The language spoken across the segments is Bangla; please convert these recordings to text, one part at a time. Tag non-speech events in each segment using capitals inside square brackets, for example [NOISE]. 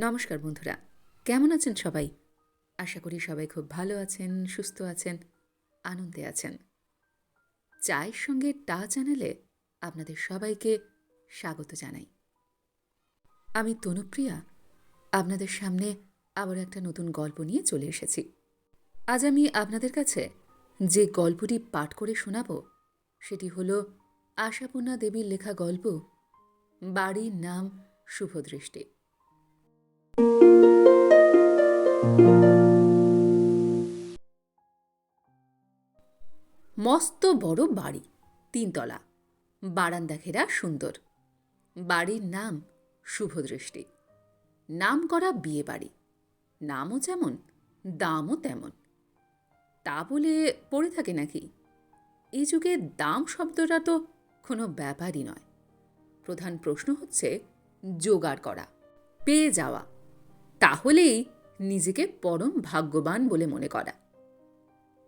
নমস্কার বন্ধুরা, কেমন আছেন সবাই? আশা করি সবাই খুব ভালো আছেন, সুস্থ আছেন, আনন্দে আছেন। চায়ের সঙ্গে টা চ্যানেলে আপনাদের সবাইকে স্বাগত জানাই। আমি তনুপ্রিয়া, আপনাদের সামনে আবার একটা নতুন গল্প নিয়ে চলে এসেছি। আজ আমি আপনাদের কাছে যে গল্পটি পাঠ করে শোনাব, সেটি হল আশাপূর্ণা দেবীর লেখা গল্প, বাড়ির নাম শুভদৃষ্টি। মস্ত বড় বাড়ি, তিনতলা। বারান্দা ঘেরা সুন্দর। বাড়ির নাম শুভদৃষ্টি। নাম করা বিয়ে বাড়ি। নামও যেমন, দামও তেমন। তা বলে পড়ে থাকে নাকি? এই যুগে দাম শব্দটা তো কোনো ব্যাপারই নয়। প্রধান প্রশ্ন হচ্ছে, জোগাড় করা, পেয়ে যাওয়া। তাহলেই নিজেকে পরম ভাগ্যবান বলে মনে করা।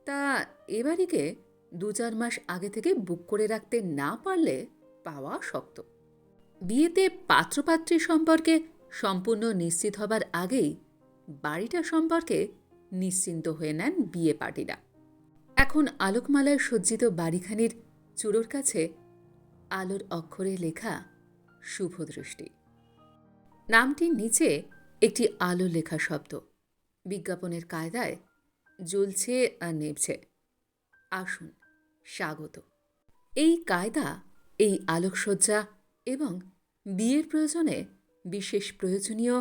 তা এবারিকে দু চার মাস আগে থেকে বুক করে রাখতে না পারলে পাওয়া শক্ত। বিয়েতে পাত্রপাত্রী সম্পর্কে সম্পূর্ণ নিশ্চিত হবার আগেই বাড়িটা সম্পর্কে নিশ্চিন্ত হয়ে নেন বিয়ে পার্টিরা। এখন আলোকমালায় সজ্জিত বাড়িখানির চূড়োর কাছে আলোর অক্ষরে লেখা শুভদৃষ্টি নামটির নিচে একটি আলো লেখা শব্দ। বিজ্ঞাপনের কায়দায় জ্বলছে আর নেবছে আসুন, স্বাগত। এই কায়দা, এই আলোকসজ্জা এবং বিয়ের প্রয়োজনে বিশেষ প্রয়োজনীয়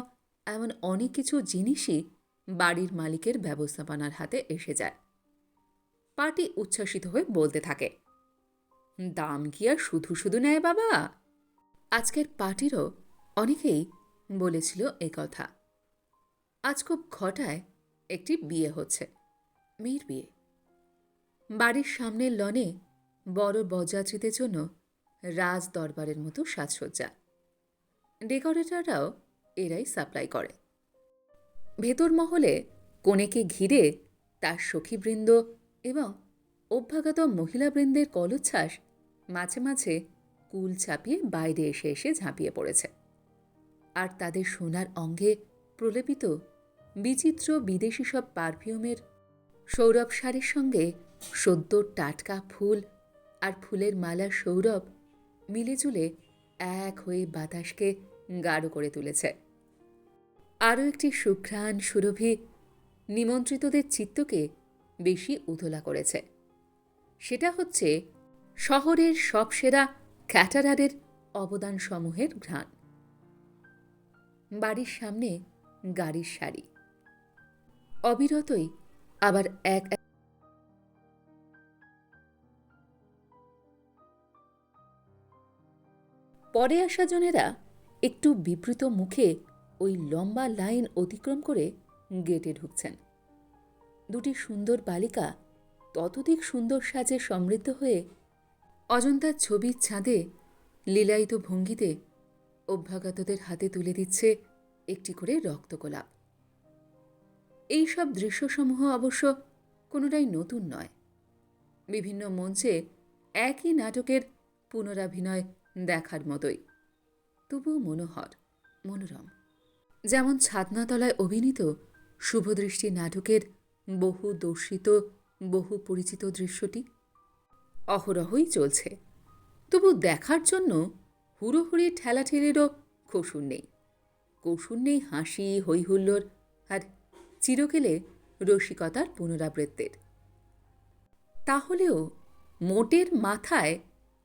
এমন অনেক কিছু জিনিসই বাড়ির মালিকের ব্যবস্থাপনার হাতে এসে যায়। পার্টি উচ্ছ্বাসিত হয়ে বলতে থাকে, দাম কি আর শুধু শুধু নেয় বাবা? আজকের পার্টিরও অনেকেই বলেছিল এ কথা। আজ খুব ঘটায় একটি বিয়ে হচ্ছে, মেয়ের বিয়ে। বাড়ির সামনের লনে বড় বরযাত্রীদের জন্য রাজ দরবারের মতো সাজসজ্জা। ডেকোরেটররাও এরাই সাপ্লাই করে। ভেতর মহলে কনেকে ঘিরে তার সখীবৃন্দ এবং অভ্যাগত মহিলাবৃন্দের কলোচ্ছ্বাস মাঝে মাঝে কুল ছাপিয়ে বাইরে এসে এসে ঝাঁপিয়ে পড়েছে। আর তাদের সোনার অঙ্গে প্রলেপিত বিচিত্র বিদেশি সব পারফিউমের সৌরভ সারের সঙ্গে সদ্য টাটকা ফুল আর ফুলের মালার সৌরভ মিলেজুলে এক হয়ে বাতাসকে গাঢ় করে তুলেছে। আরও একটি সুঘ্রাণ সুরভি নিমন্ত্রিতদের চিত্তকে বেশি উতলা করেছে। সেটা হচ্ছে শহরের সবসেরা ক্যাটারারের অবদানসমূহের ঘ্রাণ। বাড়ির সামনে গাড়ির সারি। অবিরতই আবার এক পরে আসা জনেরা একটু বিবৃত মুখে ওই লম্বা লাইন অতিক্রম করে গেটে ঢুকছেন। দুটি সুন্দর বালিকা ততোধিক সুন্দর সাজে সমৃদ্ধ হয়ে অজন্তার ছবির ছাদে লীলায়িত ভঙ্গিতে অভ্যাগতদের হাতে তুলে দিচ্ছে একটি করে রক্তকোলাপ। এই সব দৃশ্যসমূহ অবশ্য কোনোটাই নতুন নয়। বিভিন্ন মঞ্চে একই নাটকের পুনরাভিনয় দেখার মতোই। তবুও মনোহর, মনোরম। যেমন ছাদনাতলায় অভিনীত শুভদৃষ্টি নাটকের বহু দর্শিত বহু পরিচিত দৃশ্যটি অহরহই চলছে। তবু দেখার জন্য হুড়োহুড়ি ঠেলাঠেলিরও কসুর নেই। কসুর নেই হাসি হৈহুল্লোর আর চিরকেলে রসিকতার পুনরাবৃত্তির। তাহলেও মোটের মাথায়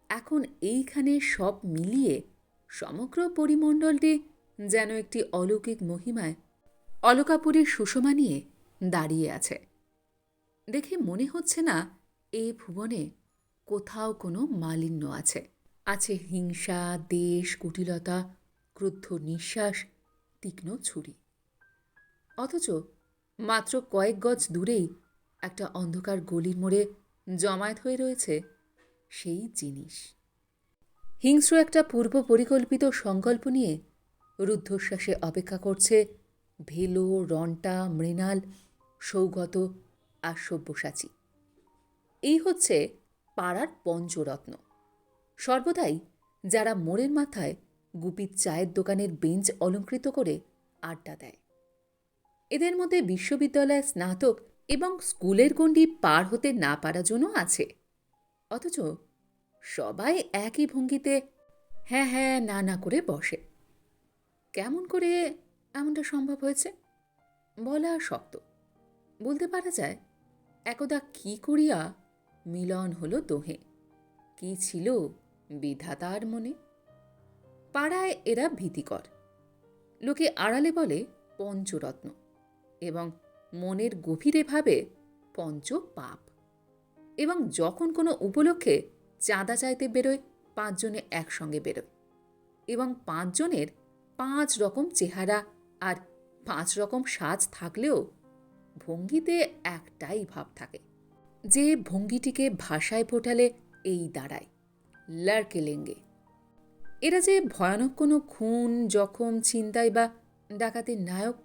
এখন এইখানে সব মিলিয়ে সমগ্র পরিমণ্ডলটি যেন একটি অলৌকিক মহিমায় অলকাপুরীর সুষমা নিয়ে দাঁড়িয়ে আছে। দেখে মনে হচ্ছে না এ ভুবনে কোথাও কোনো মালিন্য আছে। আছে হিংসা, দেশ, কুটিলতা, ক্রুদ্ধ নিঃশ্বাস, তীক্ষ্ণ ছুরি। অথচ মাত্র কয়েক গজ দূরেই একটা অন্ধকার গলির মোড়ে জমায়েত হয়ে রয়েছে সেই জিনিস। হিংস্র একটা পূর্ব পরিকল্পিত সংকল্প নিয়ে রুদ্ধশ্বাসে অপেক্ষা করছে ভেলো, রন্টা, মৃণাল, সৌগত আর সব্যসাচী। এই হচ্ছে পাড়ার পঞ্চরত্ন। সর্বদাই যারা মোড়ের মাথায় গুপির চায়ের দোকানের বেঞ্চ অলঙ্কৃত করে আড্ডা দেয়। এদের মধ্যে বিশ্ববিদ্যালয় স্নাতক এবং স্কুলের গণ্ডি পার হতে না পারার জন্য আছে। অথচ সবাই একই ভঙ্গিতে হ্যাঁ হ্যাঁ না না করে বসে। কেমন করে এমনটা সম্ভব হয়েছে? বলা শক্ত। বলতে পারা যায়, একদা কি করিয়া মিলন হলো দোহে। কি ছিল বিধাতার মনে। পাড়ায় এরা ভীতিকর। লোকে আড়ালে বলে পঞ্চরত্ন এবং মনের গভীরে ভাবে পঞ্চ পাপ এবং যখন কোনো উপলক্ষে চাঁদা চাইতে বেরোয়, পাঁচজনে একসঙ্গে বেরোয় এবং পাঁচজনের পাঁচ রকম চেহারা আর পাঁচ রকম সাজ থাকলেও ভঙ্গিতে একটাই ভাব থাকে যে ভঙ্গিটিকে ভাষায় ফোটালে এই দাঁড়ায়। লার্কে লেঙ্গে এরা যে ভয়ানক কোনো খুন, জখম, ছিনতাই বা ডাকাতির নায়ক,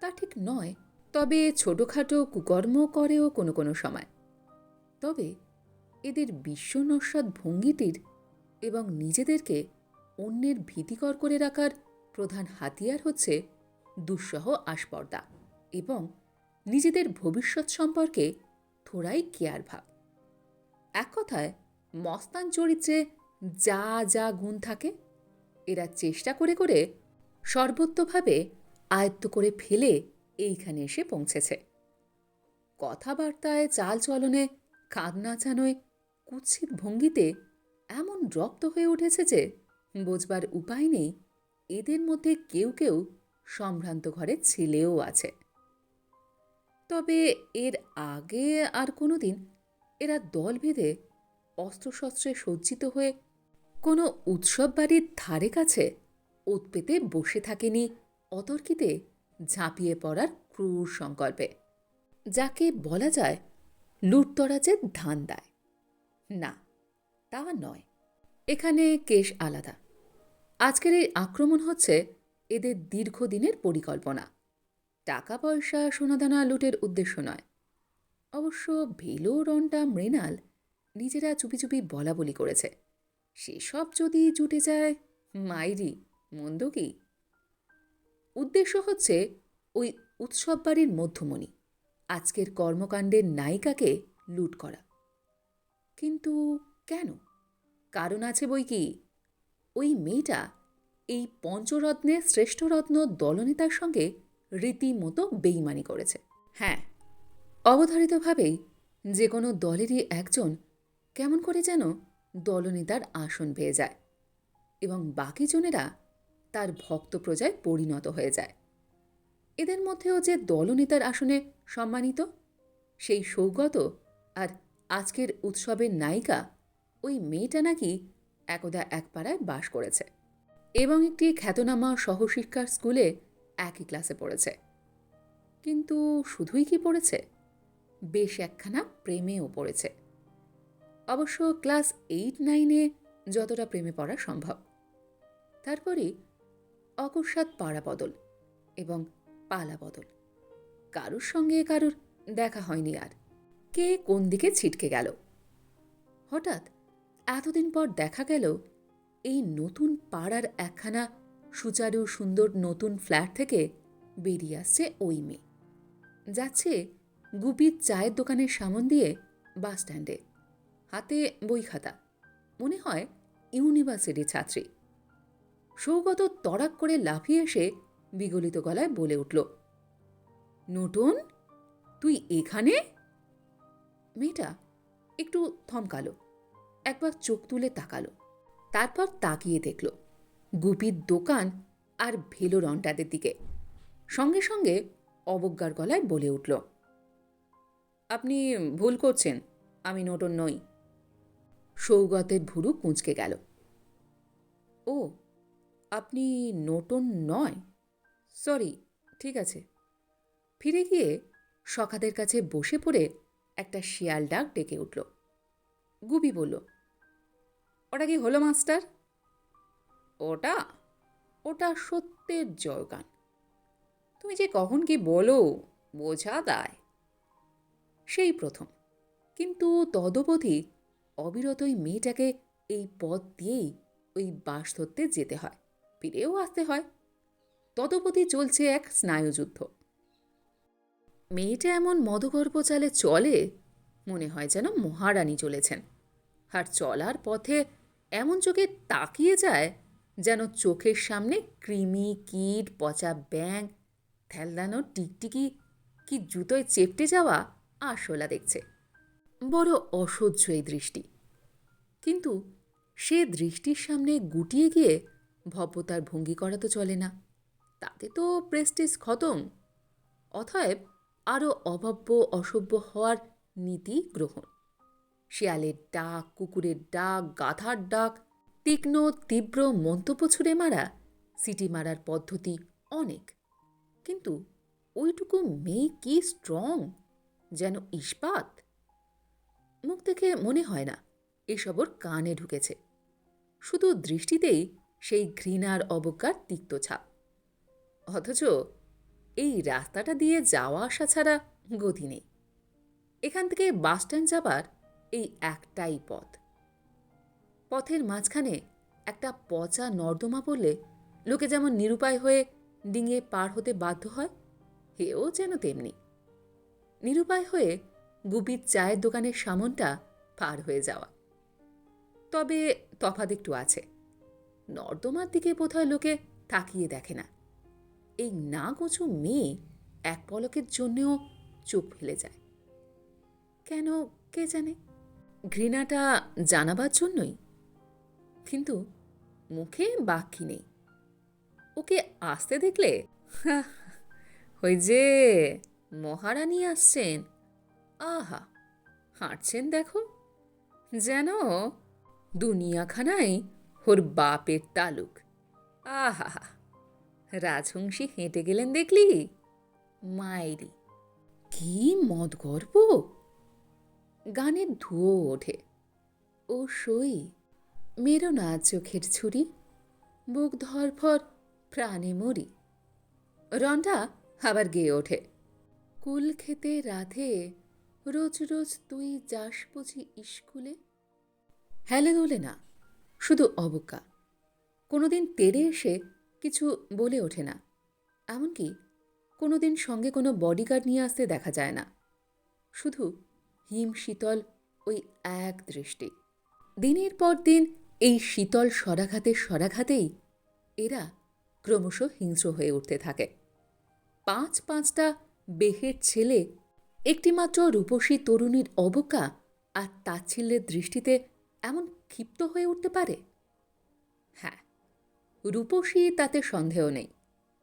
তা ঠিক নয়, তবে ছোটোখাটো কুকর্ম করেও কোনো কোনো সময়। তবে এদের বিশ্বনস্বৎ ভঙ্গিটির এবং নিজেদেরকে অন্যের ভীতিকর করে রাখার প্রধান হাতিয়ার হচ্ছে দুঃসহ আস্পর্দা এবং নিজেদের ভবিষ্যৎ সম্পর্কে থোড়াই কেয়ার ভাব। এক কথায় মস্তান চরিত্রে যা যা গুণ থাকে, এরা চেষ্টা করে করে সর্বত্রভাবে আয়ত্ত করে ফেলে এইখানে এসে পৌঁছেছে। কথাবার্তায়, চালচলনে কাঁদ নাচানোয় কুৎসিত ভঙ্গিতে এমন রক্ত হয়ে উঠেছে যে বোঝবার উপায় নেই, এদের মধ্যে কেউ কেউ সম্ভ্রান্ত ঘরের ছেলেও আছে। তবে এর আগে আর কোনো দিন এরা দল বেঁধে অস্ত্রশস্ত্রে সজ্জিত হয়ে কোনো উৎসব বাড়ির ধারে কাছে ওত পেতে বসে থাকেনি অতর্কিতে ঝাঁপিয়ে পড়ার ক্রূর সংকল্পে, যাকে বলা যায় লুটতরাজের ধান দেয় না, তা নয়, এখানে কেশ আলাদা। আজকের এই আক্রমণ হচ্ছে এদের দীর্ঘদিনের পরিকল্পনা। টাকা পয়সা সোনাদানা লুটের উদ্দেশ্য নয়। অবশ্য ভেলো রন্টা মৃণাল নিজেরা চুপি চুপি বলা বলি করেছে। সেসব যদি জুটে যায়, মাইরি, মন্দ কি? উদ্দেশ্য হচ্ছে ওই উৎসব বাড়ির মধ্যমণি, আজকের কর্মকাণ্ডের নায়িকাকে লুট করা। কিন্তু কেন? কারণ আছে বই কি? ওই মেয়েটা এই পঞ্চরত্নের শ্রেষ্ঠরত্ন দলনেতার সঙ্গে রীতিমতো বেইমানি করেছে। হ্যাঁ অবধারিতভাবেই যে কোনো দলেরই একজন কেমন করে যেন দলনেতার আসন পেয়ে যায় এবং বাকি জনেরা তার ভক্ত প্রজায় পরিণত হয়ে যায়। এদের মধ্যেও যে দলনেতার আসনে সম্মানিত, সেই সৌগত আর আজকের উৎসবের নায়িকা ওই মেয়েটা নাকি একদা এক পাড়ায় বাস করেছে এবং একটি খ্যাতনামা সহশিক্ষার স্কুলে একই ক্লাসে পড়েছে। কিন্তু শুধুই কি পড়েছে? বেশ একখানা প্রেমেও পড়েছে। অবশ্য ক্লাস এইট, নাইনে যতটা প্রেমে পড়া সম্ভব। তারপরে অকস্মাৎ পাড়া বদল এবং পালা বদল। কারুর সঙ্গে কারুর দেখা হয়নি আর। কে কোন দিকে ছিটকে গেল? হঠাৎ এতদিন পর দেখা গেল এই নতুন পাড়ার একখানা সুচারু, সুন্দর নতুন ফ্ল্যাট থেকে বেরিয়ে আসছে ওই মেয়ে। যাচ্ছে গুপির চায়ের দোকানের সামন দিয়ে বাস স্ট্যান্ডে হাতে বই খাতা। মনে হয় ইউনিভার্সিটি ছাত্রী। সৌগত তড়াক করে লাফিয়ে এসে বিগলিত গলায় বলে উঠল, নতুন? তুই এখানে? মেয়েটা একটু থমকালো, একবার চোখ তুলে তাকালো, তারপর তাকিয়ে দেখল গুপির দোকান আর ভেলো রন্টাদের দিকে। সঙ্গে সঙ্গে অবজ্ঞার গলায় বলে উঠল, আপনি ভুল করছেন, আমি নটন নই। সৌগতের ভুরু কুঁচকে গেল। ও, আপনি নোটন নয়? সরি, ঠিক আছে। ফিরে গিয়ে সখাদের কাছে বসে পড়ে একটা শিয়াল ডাক ডেকে উঠল। গুবি বলল, ওটা কি হলো, মাস্টার? ওটা ওটা সত্যের জয়গান। তুমি যে কখন কি বলো, বোঝা দায়। সেই প্রথম। কিন্তু তদবধি অবিরতই মেয়েটাকে এই পথ দিয়েই ওই বাস ধরতে যেতে হয়, ফিরেও আসতে হয়। তদপতি চলছে এক স্নায়ুযুদ্ধ। মেয়েটা এমন মদগর্ভ চালে চলে, মনে হয় যেন মহারানী চলেছেন। আর চলার পথে এমন চোখে তাকিয়ে যায় যেন চোখের সামনে কৃমি, কীট, পচা ব্যাং থ্যালদানো টিকটিকি, কি জুতোয় চেপটে যাওয়া আরশোলা দেখছে। বড় অসহ্য এই দৃষ্টি। কিন্তু সে দৃষ্টির সামনে গুটিয়ে গিয়ে ভব্যতার ভঙ্গি করা তো চলে না। তাতে তো প্রেস্টিজ খতম। অতএব আরও অভব্য অসভ্য হওয়ার নীতি গ্রহণ। শিয়ালের ডাক, কুকুরের ডাক, গাধার ডাক, তীক্ষ্ণ, তীব্র মন্তব্য ছুঁড়ে মারা সিটি মারার পদ্ধতি অনেক। কিন্তু ওইটুকু মেয়ে কি স্ট্রং যেন ইস্পাত? মুখ দেখে মনে হয় না। এসব ওর কানে ঢুকেছে। শুধু দৃষ্টিতেই সেই ঘৃণার অবজ্ঞার তিক্ত ছাপ। অথচ এই রাস্তাটা দিয়ে যাওয়া আসা ছাড়া গতি নেই। এখান থেকে বাসস্ট্যান্ড যাবার এই একটাই পথ। পথের মাঝখানে একটা পচা নর্দমা পড়লে লোকে যেমন নিরুপায় হয়ে ডিঙিয়ে পার হতে বাধ্য হয়, হেও যেন তেমনি। নিরুপায় হয়ে গুপির চায়ের দোকানের সামনটা পার হয়ে যাওয়া। তবে তফাৎ একটু আছে। নর্দমার দিকে বোধহয় লোকে তাকিয়ে দেখে না। এই না গোছু মেয়ে এক পলকের জন্যেও চোখ ফেলে যায়। কেন কে জানে? ঘৃণাটা জানাবার জন্যই। কিন্তু মুখে বাক্যি নেই। ওকে আসতে দেখলে [LAUGHS] ওই যে মহারানী আসছেন। আহা, হাঁটছেন দেখো। যেন দুনিয়াখানায় ওর বাপের তালুক। আহা রাজহংসী হেঁটে গেলেন দেখলি? মায়েরি কি মদ গর্ব? গানের ধুয়ো ওঠে। ও সই, মেরো না চোখের ছুরি, বুক ধরফর প্রাণে মরি। রনটা আবার গেয়ে ওঠে। কুল খেতে রাধে, রোজ রোজ তুই যাস বুঝি স্কুলে হেলে দোলে না, শুধু অবজ্ঞা। কোনোদিন তেড়ে এসে কিছু বলে ওঠে না, এমনকি কোনোদিন সঙ্গে কোনো বডিগার্ড নিয়ে আসতে দেখা যায় না। শুধু হিম শীতল ওই এক দৃষ্টি। দিনের পর দিন এই শীতল সরাঘাতের সরাঘাতেই এরা ক্রমশ হিংস্র হয়ে উঠতে থাকে। পাঁচ পাঁচটা বেহের ছেলে, একটিমাত্র রূপসী তরুণীর অবজ্ঞা আর তাচ্ছিল্যের দৃষ্টিতে এমন ক্ষিপ্ত হয়ে উঠতে পারে? হ্যাঁ রূপসী তাতে সন্দেহ নেই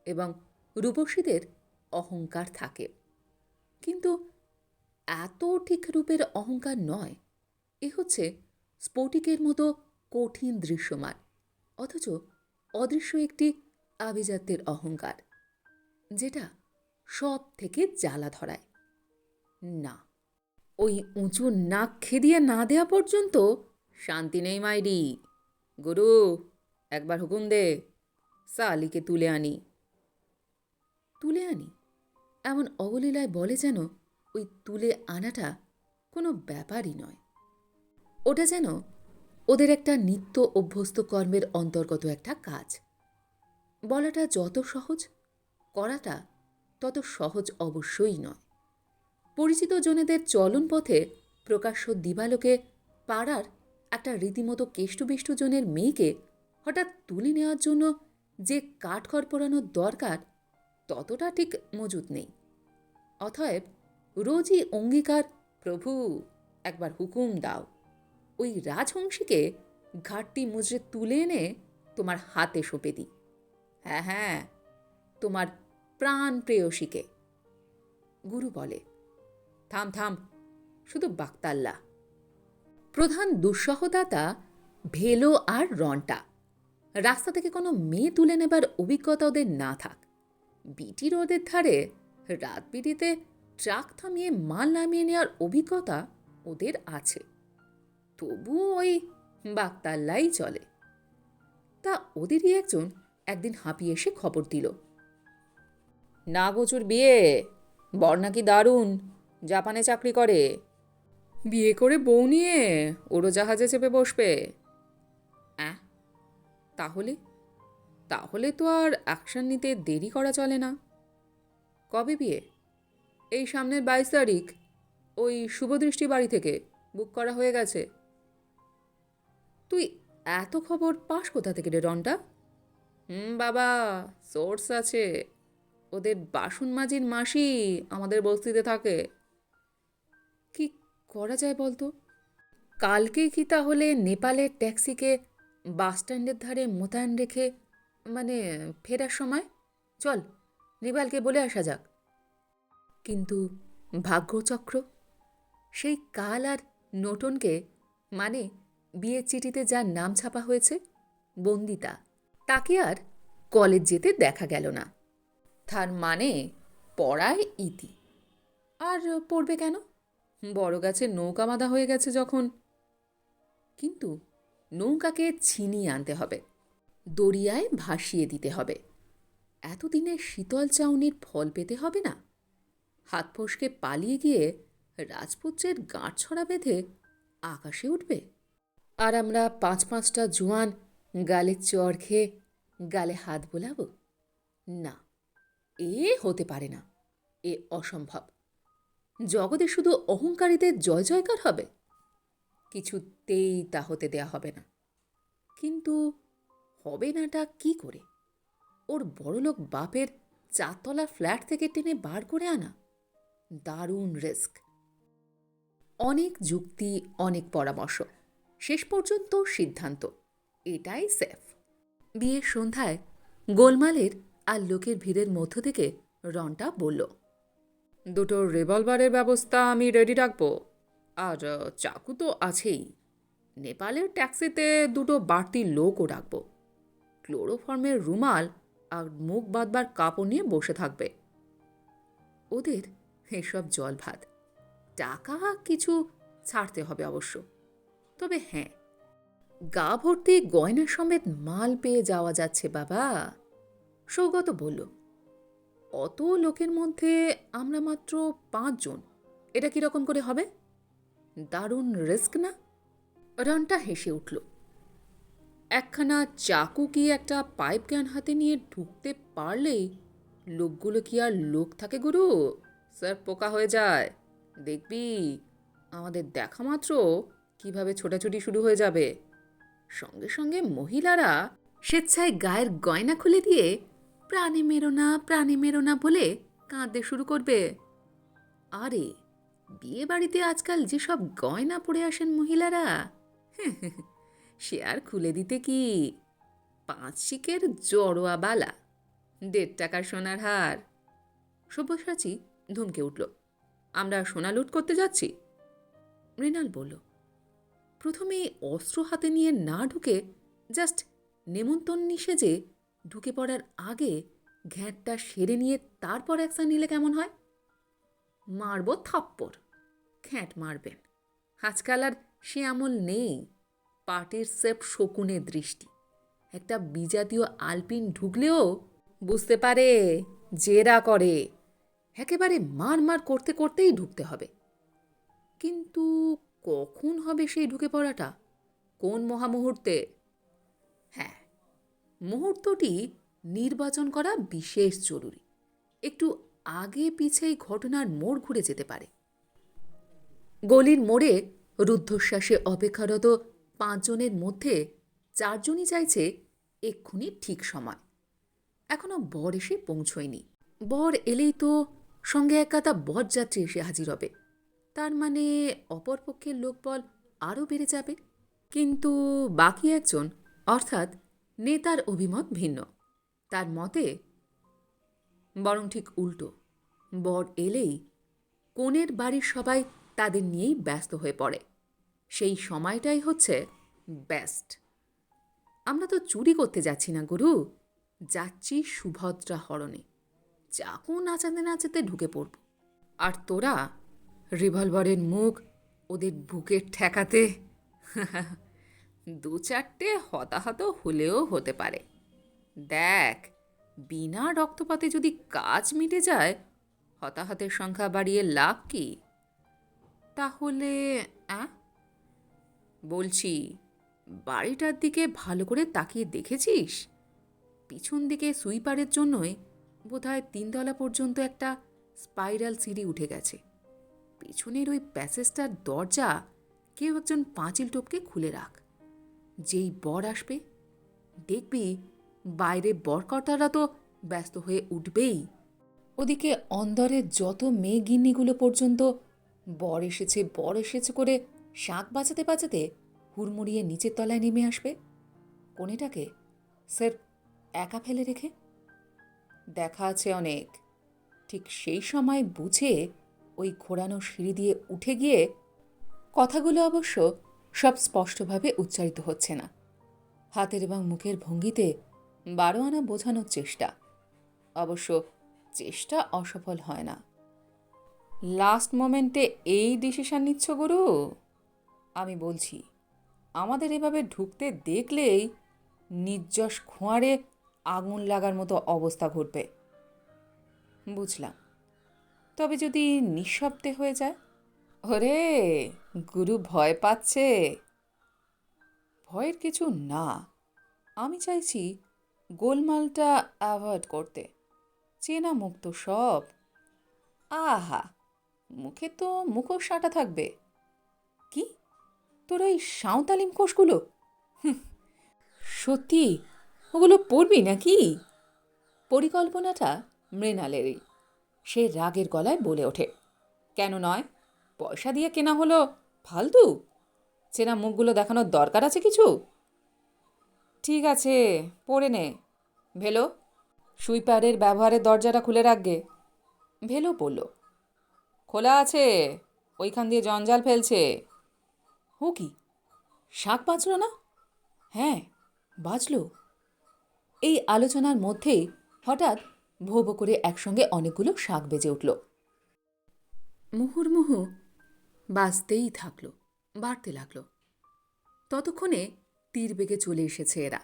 এবং রূপসীদের অহংকার থাকে। কিন্তু এত ঠিক রূপের অহংকার নয়, এ হচ্ছে স্ফটিকের মতো কঠিন দৃশ্যমান, অথচ অদৃশ্য একটি আভিজাত্যের অহংকার, যেটা সব থেকে জ্বালা ধরায়। না, ওই উঁচু নাক খেদিয়ে না দেওয়া পর্যন্ত শান্তি নেই মাইরি। গুরু, একবার হুকুম দে, সালিকে তুলে আনি। তুলে আনি? এমন অবলীলায় বলে যেন ওই তুলে আনাটা কোনো ব্যাপারই নয়। ওটা যেন ওদের একটা নিত্য অভ্যস্ত কর্মের অন্তর্গত একটা কাজ। বলাটা যত সহজ, করাটা তত সহজ অবশ্যই নয়। পরিচিত জনেদের চলন পথে প্রকাশ্য দিবালোকে পাড়ার একটা রীতিমতো কেষ্টবিষ্টু জনের মেয়েকে হঠাৎ তুলে নেওয়ার জন্য যে কাঠখড় পোড়ানোর দরকার, ততটা ঠিক মজুদ নেই। অতএব রোজই অঙ্গীকার, প্রভু, একবার হুকুম দাও। ওই রাজহংসীকে ঘাটটি মুজরে তুলে এনে তোমার হাতে সঁপে দিই। হ্যাঁ হ্যাঁ তোমার প্রাণ প্রেয়সীকে। গুরু বলে, থাম থাম, শুধু বাক্তাল্লা। প্রধান দুঃসহদাতা ভেলো আর রন্টা। রাস্তা থেকে কোনো মেয়ে তুলে নেবার অভিজ্ঞতা ওদের না থাক। বিটি রোডের ধারে রাত বিটিতে ট্রাক থামিয়ে মাল নামিয়ে নেওয়ার অভিজ্ঞতা ওদের আছে। তবু ওই বাক্তাল্লাই চলে। তা ওদেরই একজন একদিন হাঁপিয়ে এসে খবর দিল। না গোচুর বিয়ে, বর নাকি দারুণ, জাপানে চাকরি করে। বিয়ে করে বউ নিয়ে ওরও জাহাজে চেপে বসবে। অ্যাঁ, তাহলে? তাহলে তো আর অ্যাকশন নিতে দেরি করা চলে না। কবে বিয়ে? এই সামনের বাইশ তারিখ, ওই শুভদৃষ্টি বাড়ি থেকে বুক করা হয়ে গেছে। তুই এত খবর পাস কোথা থেকে রে রনটা হুম, বাবা, সোর্স আছে। ওদের বাসন মাজির মাসি আমাদের বস্তিতে থাকে। করা যায় বলতো? কালকে কি তাহলে নেপালের ট্যাক্সিকে বাস স্ট্যান্ডের ধারে মোতায়েন রেখে মানে ফেরার সময়? চল, নেপালকে বলে আসা যাক। কিন্তু ভাগ্যচক্র, সেই কাল আর নোটনকে মানে বিয়ের চিঠিতে যার নাম ছাপা হয়েছে, বন্দিতা, তাকে আর কলেজ যেতে দেখা গেল না। তার মানে পড়ায় ইতি। আর পড়বে কেন? বড় গাছে নৌকা বাঁধা হয়ে গেছে যখন। কিন্তু নৌকাকে ছিনিয়ে আনতে হবে দরিয়ায় ভাসিয়ে দিতে হবে। এতদিনে শীতল চাউনির ফল পেতে হবে না। হাত ফসকে পালিয়ে গিয়ে রাজপুত্রের গাঁট ছড়া বেঁধে আকাশে উঠবে। আর আমরা পাঁচ পাঁচটা জোয়ান গালে চর খেয়ে গালে হাত বোলাবো? না, এ হতে পারে না, এ অসম্ভব। জগতে শুধু অহংকারীদের জয় জয়কার হবে? কিছুতেই তা হতে দেয়া হবে না। কিন্তু হবে নাটা কি করে? ওর বড়লোক বাপের চারতলা ফ্ল্যাট থেকে টেনে বার করে আনা। দারুণ রিস্ক। অনেক যুক্তি, অনেক পরামর্শ। শেষ পর্যন্ত সিদ্ধান্ত। এটাই সেফ বিয়ের সন্ধ্যায় গোলমালের আর লোকের ভিড়ের মধ্য থেকে রনটা বলল দুটো রিভলভারের ব্যবস্থা আমি রেডি রাখব। আর চাকু তো আছেই। নেপালের ট্যাক্সিতে দুটো বাড়তি লোকও রাখব। ক্লোরোফর্মের রুমাল আর মুখ বাঁধবার কাপড় নিয়ে বসে থাকবে। ওদের এসব জল ভাত টাকা কিছু ছাড়তে হবে অবশ্য। তবে হ্যাঁ গা ভর্তি গয়না সমেত মাল পেয়ে যাওয়া যাচ্ছে বাবা, সৌগত বলল। অত লোকের মধ্যে আমরা মাত্র পাঁচজন? এটা কীরকম করে হবে? দারুণ রিস্ক না? রনটা হেসে উঠল। একখানা চাকু কি একটা পাইপ ক্যান হাতে নিয়ে ঢুকতে পারলেই লোকগুলো কি আর লোক থাকে গুরু? স্যার, পোকা হয়ে যায়। দেখবি, আমাদের দেখা মাত্র কীভাবে ছোটাছুটি শুরু হয়ে যাবে। সঙ্গে সঙ্গে মহিলারা স্বেচ্ছায় গায়ের গয়না খুলে দিয়ে প্রাণে মেরো না, প্রাণে মেরো না বলে কাঁদতে শুরু করবে। আরে বিয়ে বাড়িতে আজকাল যেসব গয়না পরে আসেন মহিলারা, [LAUGHS] সে আর খুলে দিতে কি? পাঁচ শিকের জড়োয়া বালা, দেড় টাকার সোনার হার। সব্যসাচী ধমকে উঠল, আমরা সোনা লুট করতে যাচ্ছি। মৃণাল বলল, প্রথমে অস্ত্র হাতে নিয়ে না ঢুকে জাস্ট নেমন্তন্নি সেজে ঢুকে পড়ার আগে ঘ্যাঁটটা সেরে নিয়ে তারপর অ্যাকশন নিলে কেমন হয়? মারব থাপ্পড়। ঘ্যাঁট মারবেন। আজকাল আর সে আমল নেই। পার্টির সেপ শকুনের দৃষ্টি। একটা বিজাতীয় আলপিন ঢুকলেও বুঝতে পারে জেরা করে। একেবারে মার মার করতে করতেই ঢুকতে হবে। কিন্তু কখন হবে সেই ঢুকে পড়াটা? কোন মহামুহূর্তে? মুহূর্তটি নির্বাচন করা বিশেষ জরুরি। একটু আগে পিছেই ঘটনার মোড় ঘুরে যেতে পারে। গলির মোড়ে রুদ্ধশ্বাসে অপেক্ষারত পাঁচজনের মধ্যে চারজনই চাইছে এক্ষুনি ঠিক সময়। এখনও বর এসে পৌঁছয়নি। বর এলেই তো সঙ্গে একাতা কাতা বরযাত্রী এসে হাজির হবে। তার মানে অপরপক্ষের লোকবল আরও বেড়ে যাবে। কিন্তু বাকি একজন, অর্থাৎ নেতার অভিমত ভিন্ন। তার মতে, বরং ঠিক উল্টো। বর এলেই কনের বাড়ির সবাই তাদের নিয়েই ব্যস্ত হয়ে পড়ে। সেই সময়টাই হচ্ছে বেস্ট আমরা তো চুরি করতে যাচ্ছি না, গুরু। যাচ্ছি সুভদ্রা হরণে। চাকু নাচাতে নাচাতে ঢুকে পড়ব। আর তোরা রিভলভারের মুখ ওদের বুকে ঠেকাতে [LAUGHS] দু চারটে হতাহত হলেও হতে পারে। দেখ, বিনা রক্তপাতে যদি কাজ মিটে যায়, হতাহতের সংখ্যা বাড়িয়ে লাভ কি? তাহলে বলছি, বাড়িটার দিকে ভালো করে তাকিয়ে দেখেছিস? পিছন দিকে সুইপারের জন্যই বোধহয় তিনতলা পর্যন্ত একটা স্পাইরাল সিঁড়ি উঠে গেছে। পেছনের ওই প্যাসেজটার দরজা কেউ একজন পাঁচিল টপকে খুলে রাখ। যেই বর আসবে, দেখবি বাইরে বরকর্তারা তো ব্যস্ত হয়ে উঠবেই। ওদিকে অন্দরের যত মেয়ে গিন্নিগুলো পর্যন্ত বর এসেছে বর এসেছে করে শাঁখ বাঁচাতে বাঁচাতে হুড়মুড়িয়ে নিচের তলায় নেমে আসবে। কোনেটাকে স্যার একা ফেলে রেখে? দেখা আছে অনেক। ঠিক সেই সময় বুঝে ওই ঘোরানো সিঁড়ি দিয়ে উঠে গিয়ে কথাগুলো অবশ্য সব স্পষ্টভাবে উচ্চারিত হচ্ছে না। হাতের এবং মুখের ভঙ্গিতে বারো আনা বোঝানোর চেষ্টা। অবশ্য চেষ্টা অসফল হয় না। লাস্ট মোমেন্টে এই ডিসিশন নিচ্ছ গুরু? আমি বলছি, আমাদের এভাবে ঢুকতে দেখলেই নির্যশ খোঁয়ারে আগুন লাগার মতো অবস্থা ঘটবে। বুঝলাম। তবে যদি নিঃশব্দে হয়ে যায়? ওরে গুরু ভয় পাচ্ছে। ভয়ের কিছু না। আমি চাইছি গোলমালটা অ্যাভয়েড করতে। চেনা মুখ তো সব। আহা মুখে তো মুখোশ সাঁটা থাকবে। কি? তোর ওই সাঁওতালিম কোষগুলো? হুঁ, সত্যি? ওগুলো পড়বি নাকি? পরিকল্পনাটা মৃণালেরই। সে রাগের গলায় বলে ওঠে। কেন নয়? পয়সা দিয়ে কেনা হলো? ফালতু। চেনা মুখগুলো দেখানোর দরকার আছে কিছু? ঠিক আছে, পড়ে নে। ভেলো, সুইপারের ব্যবহারের দরজাটা খুলে রাখবে ভেলো বলল, খোলা আছে, ওইখান দিয়ে জঞ্জাল ফেলছে। হো কি, শাক বাজলো না? হ্যাঁ বাজলো এই আলোচনার মধ্যেই হঠাৎ ভো ভো করে একসঙ্গে অনেকগুলো শাক বেজে উঠল। মুহুর্মুহু বাজতেই থাকল, বাড়তে লাগল। ততক্ষণে তীর বেগে চলে এসেছে এরা।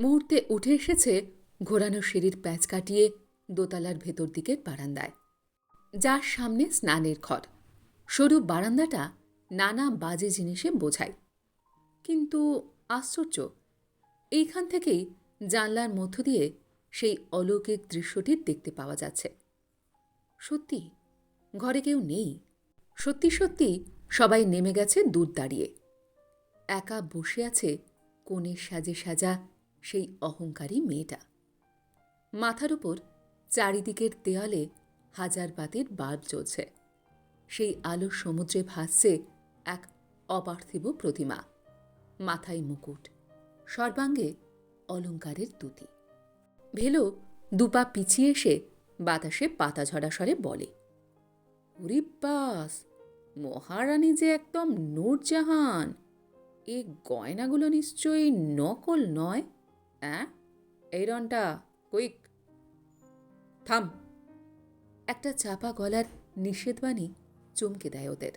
মুহূর্তে উঠে এসেছে ঘোরানো সিঁড়ির প্যাঁচ কাটিয়ে দোতলার ভেতর দিকের বারান্দায়। যার সামনে স্নানের ঘর। সরু বারান্দাটা নানা বাজে জিনিসে বোঝায়। কিন্তু আশ্চর্য, এইখান থেকেই জানলার মধ্য দিয়ে সেই অলৌকিক দৃশ্যটি দেখতে পাওয়া যাচ্ছে। সত্যি, ঘরে কেউ নেই। সত্যি সত্যি সবাই নেমে গেছে দূর দাঁড়িয়ে। একা বসে আছে কোণের সাজে সাজা সেই অহংকারী মেয়েটা। মাথার উপর চারিদিকের দেয়ালে হাজার বাতির বাল্ব জ্বলছে। সেই আলোর সমুদ্রে ভাসছে এক অপার্থিব প্রতিমা। মাথায় মুকুট, সর্বাঙ্গে অলঙ্কারের দুতি ভেলো দুপা পিছিয়ে এসে বাতাসে পাতা ঝরা স্বরে বলে বাস মহারানী যে একদম নূরজাহান, এ গয়নাগুলো নিশ্চয়ই নকল নয়, অ্যাঁ? এই রনটা কুইক। থাম। একটা চাপা গলার নিষেধবাণী চমকে দেয় ওদের।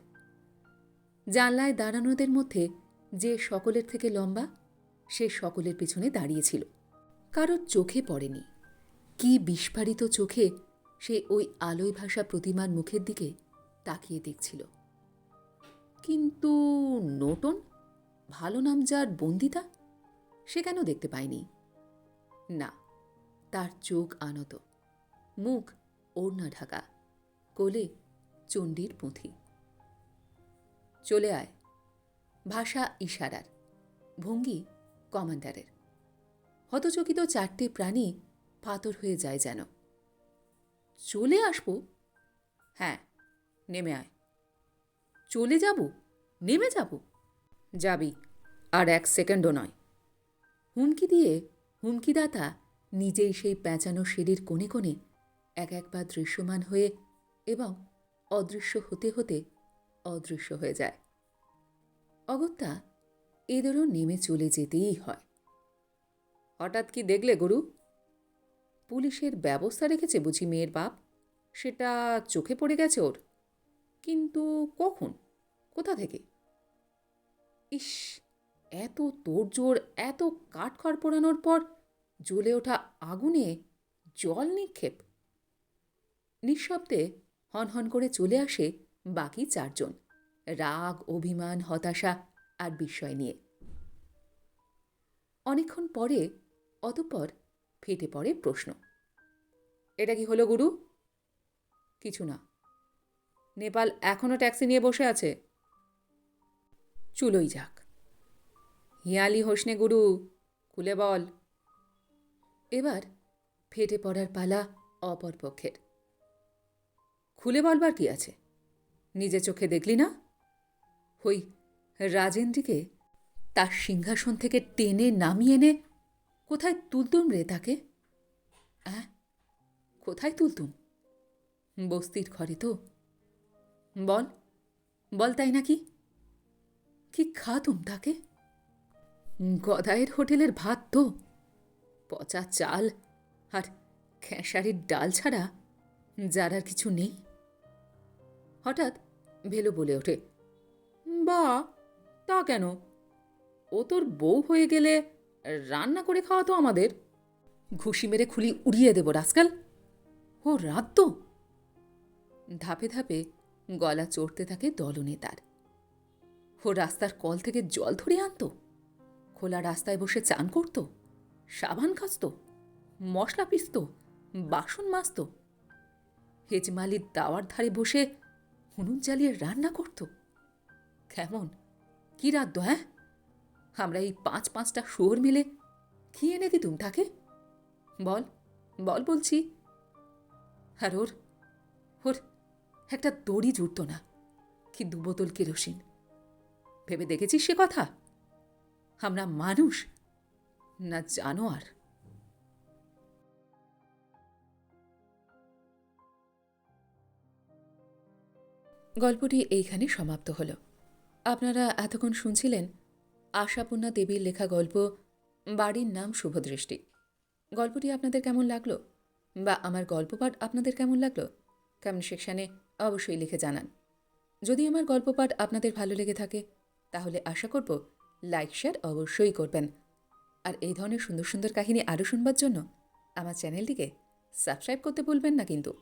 জানলায় দাঁড়ানোদের মধ্যে যে সকলের থেকে লম্বা, সে সকলের পিছনে দাঁড়িয়েছিল। কারোর চোখে পড়েনি। কি বিস্ফারিত চোখে সে ওই আলোয় ভাষা প্রতিমার মুখের দিকে তাকিয়ে দেখছিল। কিন্তু নোটন ভালো নাম যার বন্দিতা? সে কেন দেখতে পায়নি? না, তার চোখ আনত, মুখ ওড়না ঢাকা, কোলে চণ্ডীর পুঁথি। চলে আয়, ভাষা ইশারার, ভঙ্গি কমান্ডারের। হতচকিত চারটে প্রাণী পাথর হয়ে যায় যেন। চলে আসব? হ্যাঁ নেমে আয়। চলে যাব? নেমে যাব? যাবি, আর এক সেকেন্ডও নয়। হুমকি দিয়ে হুমকিদাতা নিজেই সেই পেঁচানো সিঁড়ির কোণে কোণে এক একবার দৃশ্যমান হয়ে এবং অদৃশ্য হতে হতে অদৃশ্য হয়ে যায়। অগত্যা এদেরও নেমে চলে যেতেই হয়। হঠাৎ কি দেখলে গরু? পুলিশের ব্যবস্থা রেখেছে বুঝি মেয়ের বাপ? সেটা চোখে পড়ে গেছে ওর। কিন্তু কখন? কোথা থেকে? ইস, এত তোড়জোড়, এত কাঠখড় পোড়ানোর পর জ্বলে ওঠা আগুনে জল নিক্ষেপ। নিঃশব্দে হনহন করে চলে আসে বাকি চারজন, রাগ, অভিমান, হতাশা আর বিস্ময় নিয়ে। অনেকক্ষণ পরে অতঃপর ফেটে পড়ে প্রশ্ন, এটা কি হলো গুরু? কিছু না। নেপাল এখনও ট্যাক্সি নিয়ে বসে আছে। চুলোই যাক। হিয়ালি হোসনে গুরু, খুলে বল। এবার ফেটে পড়ার পালা অপর পক্ষের। খুলে বলবার কি আছে? নিজে চোখে দেখলি না? হই, রাজেন্দ্রীকে তার সিংহাসন থেকে টেনে নামিয়ে এনে কোথায় তুলতুম রে তাকে? হ্যাঁ কোথায় তুলতুম? বস্তির ঘরে তো। বল বল তাই নাকি? কি খাতুম তাকে গদায়ের হোটেলের ভাত তো। পচা চাল আর খেসারির ডাল ছাড়া যার আর কিছু নেই। হঠাৎ ভেলো বলে ওঠে, বা, তা কেন? ও তোর বউ হয়ে গেলে রান্না করে খাওয়া তো আমাদের। ঘুষি মেরে খুলি উড়িয়ে দেব রাজকাল ও রাত তো। ধাপে ধাপে গলা চড়তে থাকে দলনেতার। ও রাস্তার কল থেকে জল ধরে আনতো। খোলা রাস্তায় বসে চান করত। সাবান কাচত মশলা পিসত বাসন মাজত। হেজমালির দাওয়ার ধারে বসে উনুন জ্বালিয়ে রান্না করত। কেমন? কি রাত হ্যাঁ? আমরা এই পাঁচ পাঁচটা শুয়োর মিলে কি এনে দিতুম তাকে? বল বল বলছি। আর ওর ওর একটা দড়ি জুটত না, কি দু বোতল কেরোসিন। ভেবে দেখেছিস সে কথা? আমরা মানুষ, না জানোয়ার। গল্পটি এইখানে সমাপ্ত হল। আপনারা এতক্ষণ শুনছিলেন আশাপূর্ণা দেবীর লেখা গল্প, বাড়ির নাম শুভদৃষ্টি। গল্পটি আপনাদের কেমন লাগল? বা আমার গল্প পাঠ আপনাদের কেমন লাগল? কমেন্ট সেকশানে অবশ্যই লিখে জানান। যদি আমার গল্প পাঠ আপনাদের ভালো লেগে থাকে তাহলে আশা করব লাইক, শেয়ার অবশ্যই করবেন। আর এই ধরনের সুন্দর সুন্দর কাহিনী আরও শুনবার জন্য আমার চ্যানেলটিকে সাবস্ক্রাইব করতে ভুলবেন না কিন্তু।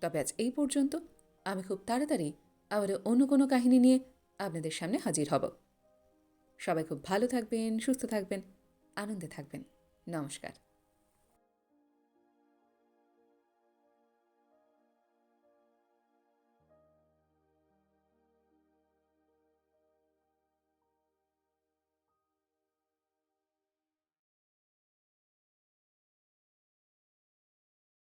তবে আজ এই পর্যন্ত আমি খুব তাড়াতাড়ি আবার অন্য কোনো কাহিনী নিয়ে আপনাদের সামনে হাজির হব। সবাই খুব ভালো থাকবেন, সুস্থ থাকবেন, আনন্দে থাকবেন। নমস্কার।